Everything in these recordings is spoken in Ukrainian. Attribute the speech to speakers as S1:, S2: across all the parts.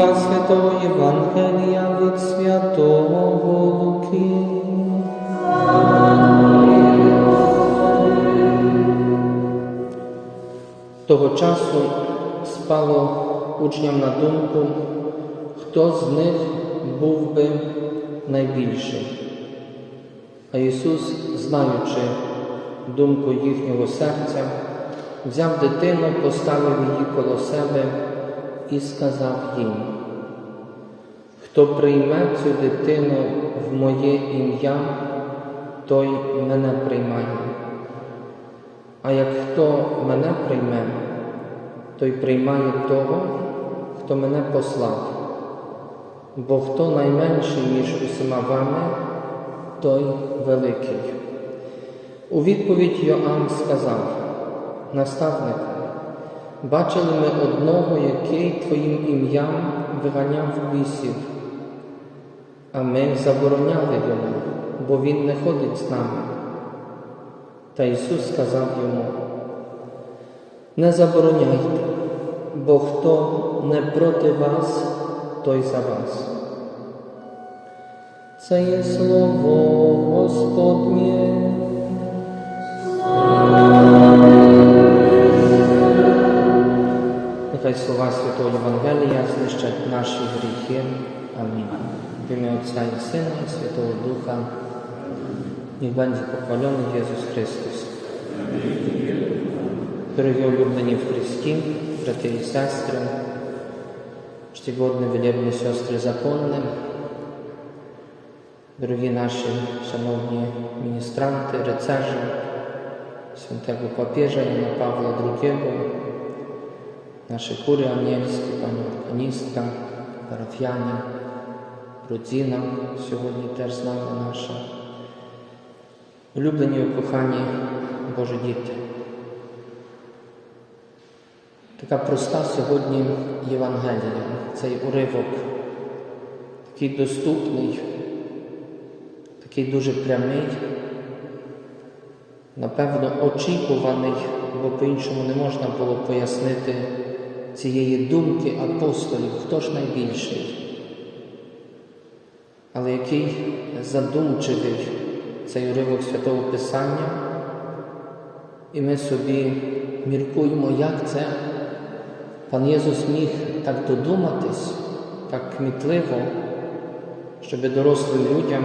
S1: Слова Святого Євангелія від Святого Луки. Того часу спало учням на думку, хто з них був би найбільший. А Ісус, знаючи думку їхнього серця, взяв дитину, поставив її коло себе і сказав їм, хто прийме цю дитину в моє ім'я, той мене приймає. А як хто мене прийме, той приймає того, хто мене послав. Бо хто найменший між усіма вами, той великий. У відповідь Йоанн сказав, наставнику, бачили ми одного, який Твоїм ім'ям виганяв бісів, а ми забороняли йому, бо він не ходить з нами. Та Ісус сказав йому, не забороняйте, бо хто не проти вас, той за вас. Це є слово Господнє. Нехай слова Святого Євангелія знищать наші гріхи. Амінь. В ім'я Отця і Сина і Святого Духа. Niech będzie pochwalony Jezus Chrystus. Дорогі улюблені в Христі, брати і сестри, czcigodne, wielebne siostry zakonne, дорогі наші шановні міністранти, рицарі, святого папieża Jana Pawła II, nasze chóry anielskie, Pani Orkanistka, parafianie, rodzina сьогодні теж з нами наша. Улюблені і кохані Божі діти. Така проста сьогодні Євангелія, цей уривок, такий доступний, такий дуже прямий, напевно, очікуваний, бо по-іншому не можна було пояснити цієї думки апостолів, хто ж найбільший, але який задумчивий цей уривок Святого Писання, і ми собі міркуємо, як це пан Єсус міг так додуматись, так кмітливо, щоб дорослим людям,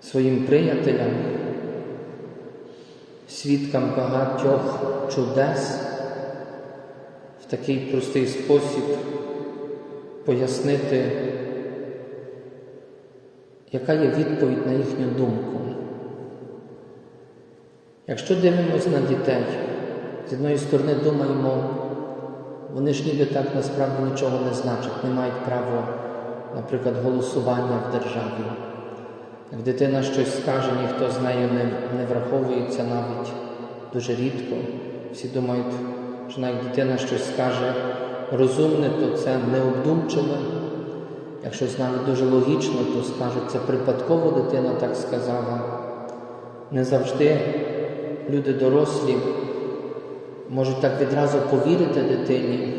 S1: своїм приятелям, свідкам багатьох чудес такий простий спосіб пояснити яка є відповідь на їхню думку. Якщо дивимося на дітей, з одної сторони думаємо, вони ж ніби так насправді нічого не значать, не мають права, наприклад, голосування в державі. Як дитина щось скаже, ніхто з нею не, не враховується навіть дуже рідко. Всі думають, що навіть дитина щось скаже розумне, то це необдумчиве. Якщо навіть дуже логічно, то скажуть, це припадково дитина так сказала. Не завжди люди дорослі можуть так відразу повірити дитині.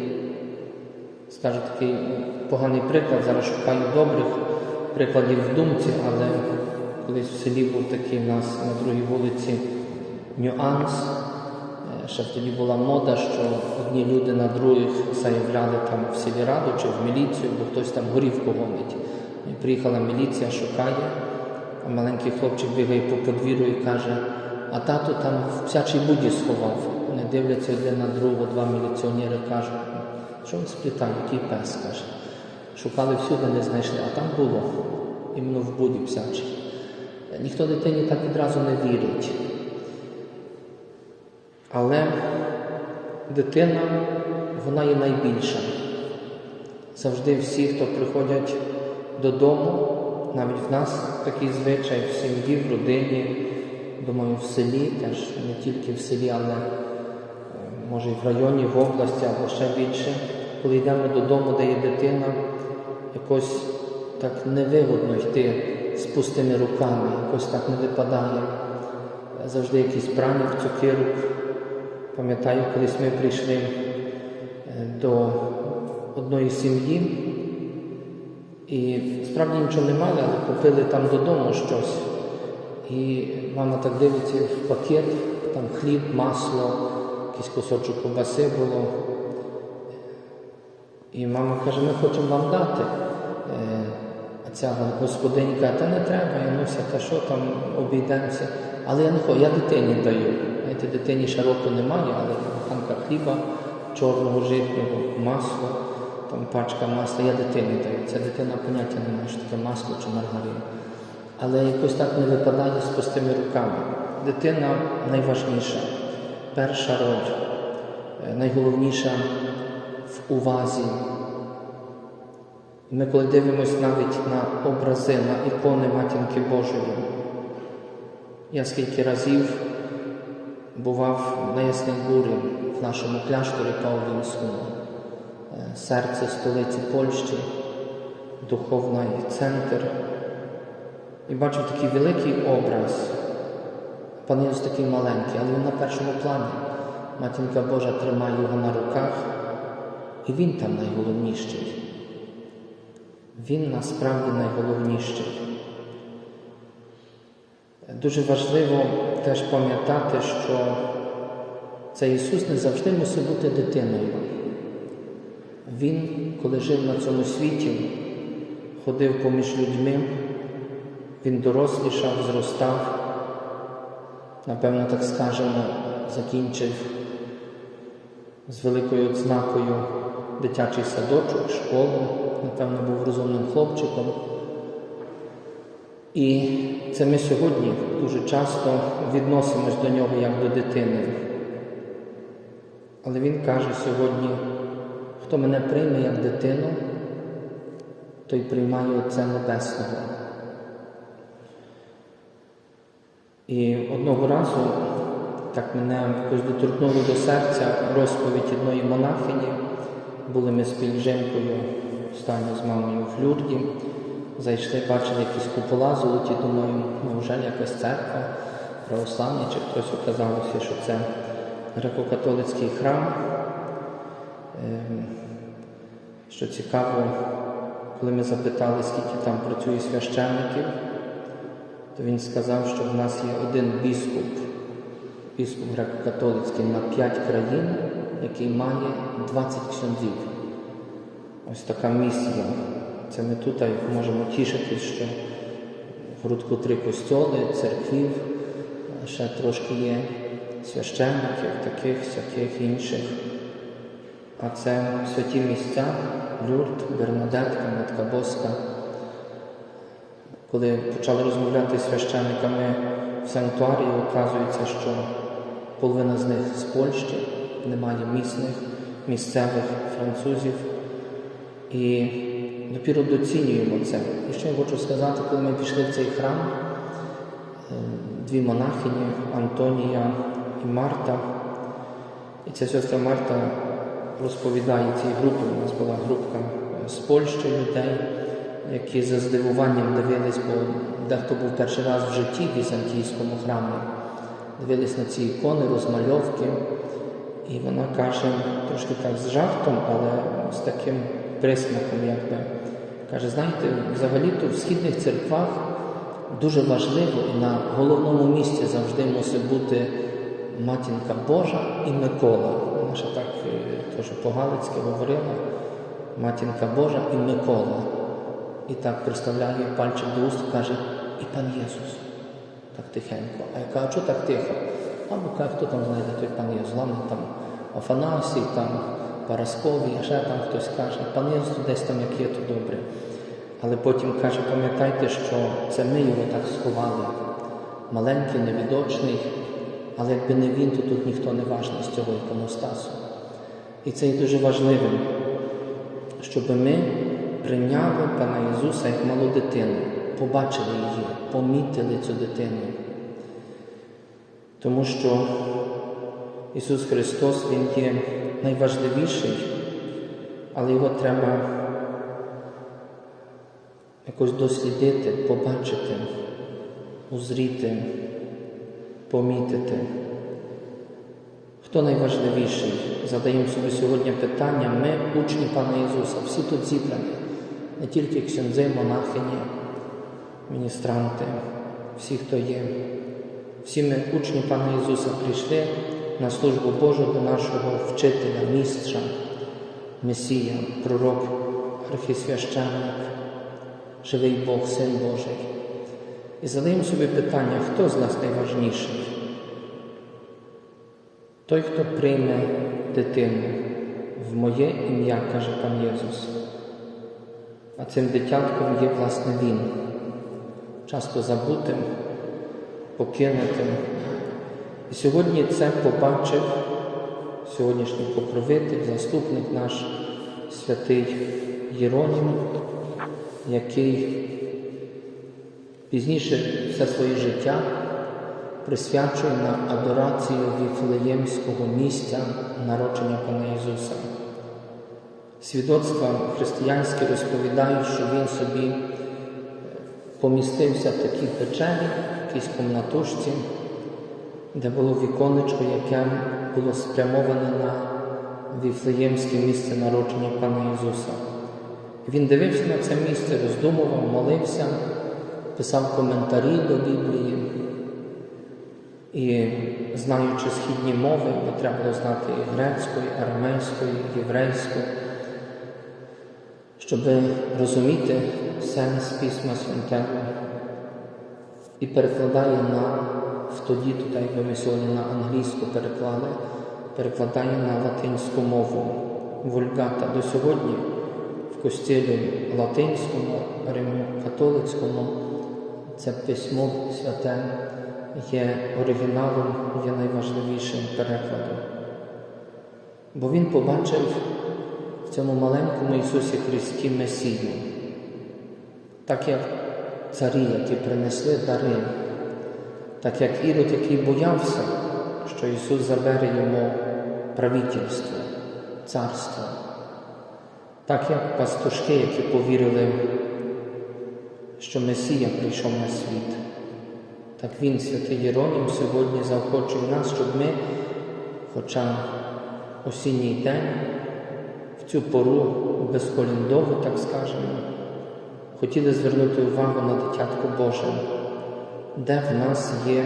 S1: Скажу такий поганий приклад, зараз шукаю добрих прикладів в думці, але колись в селі був такий у нас на другій вулиці нюанс. Ще тоді була мода, що одні люди на других заявляли там в селі раду чи в міліцію, бо хтось там горівку гонить. І приїхала міліція, шукає, а маленький хлопчик бігає по подвір'ю і каже, а тато там в псячій буді сховав. Вони дивляться один на другого, два міліціонери кажуть, що ви сплітають, і пес каже. Шукали всюди, не знайшли, а там було, іменно в буді псячій. Ніхто дитині так відразу не вірить. Але дитина, вона є найбільша. Завжди всі, хто приходять додому, навіть в нас такий звичай в сім'ї, в родині, думаю, в селі, теж не тільки в селі, але може і в районі, в області або ще більше, коли йдемо додому, де є дитина, якось так невигодно йти з пустими руками, якось так не випадає завжди якийсь праник, цукерок. Пам'ятаю, колись ми прийшли е, до одної сім'ї, і справді нічого не мали, але купили там додому щось. І мама так дивиться в пакет, там хліб, масло, якийсь кусочок ковбаси було. І мама каже, ми хочемо вам дати. Е, А ця господиня каже, та не треба, я Януся, та що там обійдемося. Але я не хочу, я дитині даю. Знаєте, дитині ще року немає, але буханка хліба, чорного житнього, масло, там пачка масла, я дитині даю. Ця дитина поняття не має, що таке масло чи маргарин. Але якось так не випадає з пустими руками. Дитина найважніша, перша роль, е, найголовніша в увазі. Ми, коли дивимося навіть на образи, на ікони Матінки Божої, я скільки разів бував на Ясній Бурі в нашому кляшторі Павлівському, е, серце столиці Польщі, духовний центр. І бачив такий великий образ. Пан Єсус такий маленький, але він на першому плані. Матінка Божа тримає його на руках, і він там найголовніший. Він насправді найголовніший. Дуже важливо теж пам'ятати, що цей Ісус не завжди мусив бути дитиною. Він, коли жив на цьому світі, ходив поміж людьми, він дорослішав, зростав, напевно, так скажемо, закінчив з великою ознакою дитячий садочок, школу, напевно, був розумним хлопчиком. І це ми сьогодні дуже часто відносимось до нього як до дитини. Але він каже сьогодні, хто мене прийме як дитину, той приймає Отця Небесного. І одного разу так мене якось доторкнуло до серця розповідь одної монахині. Були ми з пільжинкою, стані з мамою в Люрді, зайшли, бачили якісь купола золоті, думаю, невже якась церква православна, чи хтось оказалося, що це греко-католицький храм. Ем, Що цікаво, коли ми запитали, скільки там працює священників, то він сказав, що в нас є один біскуп, біскуп греко-католицький на п'ять країн, який має 20 ксьондзів. Ось така місія. Це ми тут можемо тішитись, що в Грудку три костьоли, церквів, ще трошки є священників, таких, всяких інших. А це святі місця, Люрд, Бернадетка, Матка Боска. Коли почали розмовляти з священниками в санктуарії, оказується, що половина з них з Польщі, немає місних, місцевих французів. І допіру доцінюємо це. І ще я хочу сказати, коли ми пішли в цей храм, е, дві монахині Антонія і Марта. І ця сестра Марта розповідає цій групі. У нас була групка з Польщі людей, які за здивуванням дивились, бо дехто був перший раз в житті в візантійському храмі, дивились на ці ікони, розмальовки. І вона каже, трошки так з жартом, але з таким присмаком, якби. Каже, знаєте, взагалі-то в східних церквах дуже важливо і на головному місці завжди мусить бути матінка Божа і Микола. Вона ще так е, теж по-галицьки говорила. Матінка Божа і Микола. І так представляє пальчик до уст, каже, і пан Єсус. Так тихенько. А я кажу, що так тихо? Або каже, хто там знайде той пан Єсус? Ладно, там Афанасій, там Парасковій, а ще там хтось каже, пан Єсус десь там як є, то добре. Але потім каже, пам'ятайте, що це ми його так сховали. Маленький, невідочний, але якби не він, то тут ніхто не важний з цього іконостасу. І це є дуже важливим, щоб ми прийняли Пана Ісуса як малу дитину, побачили її, помітили цю дитину. Тому що Ісус Христос, Він є найважливіший, але його треба якось дослідити, побачити, узріти, помітити. Хто найважливіший? Задаємо собі сьогодні питання. Ми учні Пана Ісуса, всі тут зібрані, не тільки ксьондзи, монахині, міністранти, всі, хто є. Всі ми, учні Пана Ісуса, прийшли на службу Божу до нашого вчителя, містря, Месія, пророк, архісвященник, живий Бог, Син Божий. І задаємо собі питання, хто з нас найважніший? Той, хто прийме дитину в моє ім'я, каже пан Єсус. А цим дитятком є, власне, Він, часто забутим, покинутим. І сьогодні це побачив сьогоднішній покровитель, заступник наш святий Єронім, який пізніше все своє життя присвячує на адорацію Віфлеємського місця народження Пана Ісуса. Свідоцтва християнські розповідають, що він собі е, помістився в такій печері, якійсь комнатушці, де було віконечко, яке було спрямоване на Віфлеємське місце народження Пана Ісуса. Він дивився на це місце, роздумував, молився, писав коментарі до Біблії. І знаючи східні мови, бо треба було знати і грецьку, і арамейську, і єврейську, щоб розуміти сенс Письма Святого. І перекладає на в тоді, тут, якби ми сьогодні на англійську переклали, перекладає на латинську мову вульгата. До сьогодні в костілі латинському, римокатолицькому це письмо святе є оригіналом, є найважливішим перекладом. Бо Він побачив в цьому маленькому Ісусі Христі Месію, так як царі, які принесли дари, так як Ірод, який боявся, що Ісус забере йому правительство, царство, так як пастушки, які повірили, що Месія прийшов на світ. Так Він, святий Єронім, сьогодні заохочує нас, щоб ми, хоча осінній день, в цю пору безколіндову, так скажемо, хотіли звернути увагу на дитятко Боже, де в нас є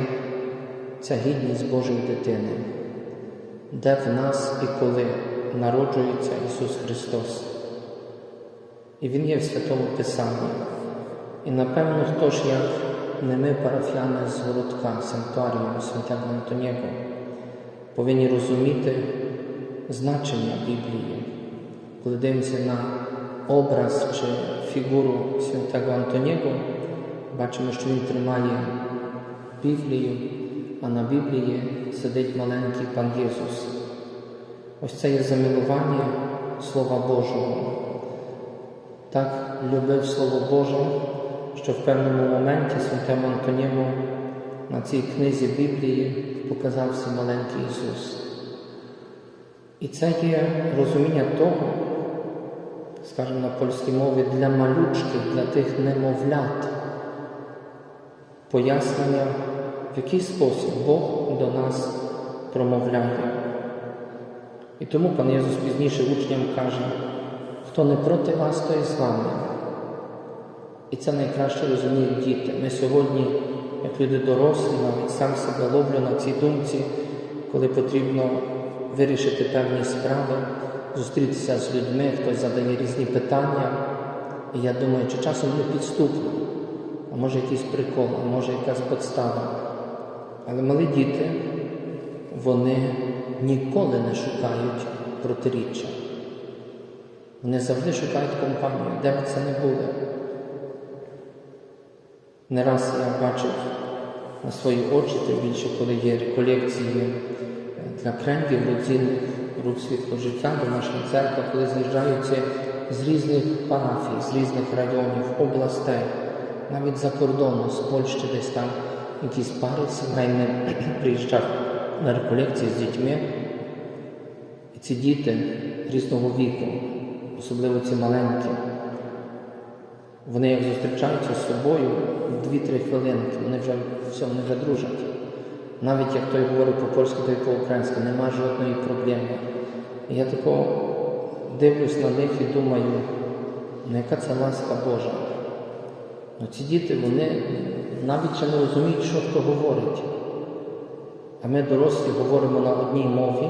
S1: ця гідність Божої дитини, де в нас і коли народжується Ісус Христос. І Він є в Святому Писанні. І напевно, хто ж як не ми, парафіяни з городка Санктуаріуму Святого Антонієго, повинні розуміти значення Біблії, коли дивимося на образ чи фігуру святого Антонієго, бачимо, що він тримає Біблію, а на Біблії сидить маленький пан Єсус. Ось це є замилування Слова Божого. Так любив Слово Боже що в певному моменті святому Антоніму на цій книзі Біблії показався маленький Ісус. І це є розуміння того, скажімо на польській мові, для малючків, для тих немовлят, пояснення, в який спосіб Бог до нас промовляє. І тому пан Єсус пізніше учням каже, хто не проти вас, то і з вами. І це найкраще розуміють діти. Ми сьогодні, як люди дорослі, навіть сам себе ловлю на цій думці, коли потрібно вирішити певні справи, зустрітися з людьми, хтось задає різні питання. І я думаю, чи часом не підступно, може якийсь прикол, може якась подстава. Але малі діти, вони ніколи не шукають протиріччя. Вони завжди шукають компанію, де б це не було. Не раз я бачив на свої очі, тим більше, коли є реколекції для крендів, родзинних рук світло життя, домашня церква, коли з'їжджаються з різних парафій, з різних районів, областей, навіть за кордону, з Польщі десь там якісь пари сімейні приїжджав на реколекції з дітьми. І ці діти різного віку, особливо ці маленькі. Вони як зустрічаються з собою 2-3 хвилинки, вони вже все, вони вже дружать. Навіть як той говорить по-польськи, то й по-українськи, нема жодної проблеми. І я тако дивлюсь на них і думаю, ну яка це ласка Божа. Ну ці діти, вони навіть ще не розуміють, що хто говорить. А ми дорослі говоримо на одній мові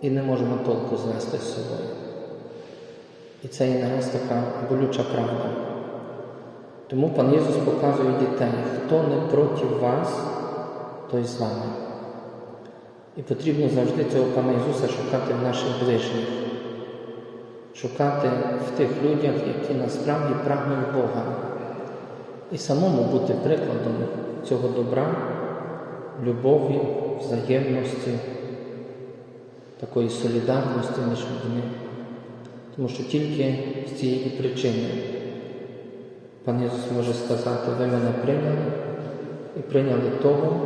S1: і не можемо толку знести з собою. І це є нараз така болюча правда. Тому пан Ісус показує дітей, хто не проти вас, той з вами. І потрібно завжди цього пана Ісуса шукати в наших ближніх, шукати в тих людях, які насправді прагнуть Бога, і самому бути прикладом цього добра, любові, взаємності, такої солідарності між людьми. Тому що тільки з цієї причини пан Ісус може сказати, ви мене прийняли і прийняли того,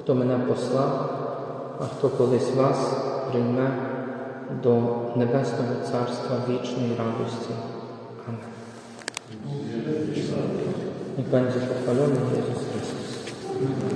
S1: хто мене послав, а хто колись вас прийме до Небесного Царства вічної радості. Amen. Niech będzie pochwalony Jezus Chrystus.